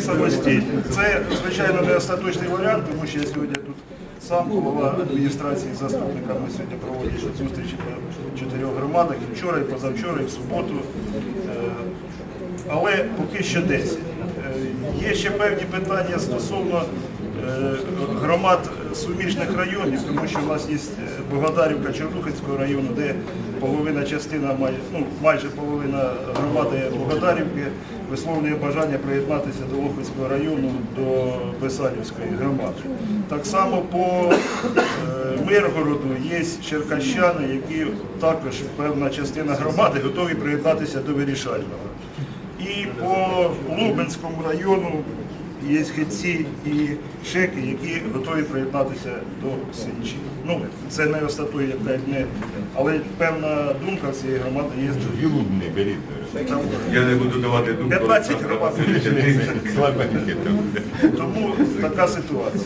самостійно. Це, звичайно, не остаточний варіант, тому що я сьогодні тут сам голова адміністрації заступника. Ми сьогодні проводять зустрічі по чотирьох громадах і вчора, і позавчора, і в суботу. Е, Але поки що 10. Е, Є ще певні питання стосовно е, громад суміжних районів, тому що в нас є е, Богодарівка Чорнухинського району, де половина частина, ну, майже половина громади Богодарівки висловлює бажання приєднатися до Лохвицького району, до Бесанівської громади. Так само по е, Миргороду є черкащани, які також певна частина громади готові приєднатися до вирішального. І по Лубенському району є хитці і шеки, які готові приєднатися до Синчі. Ну, це не остатує, не, але певна думка цієї громади є. Не беріть. Я не буду давати думку. 15 громад. Слабенькі. Тому така ситуація.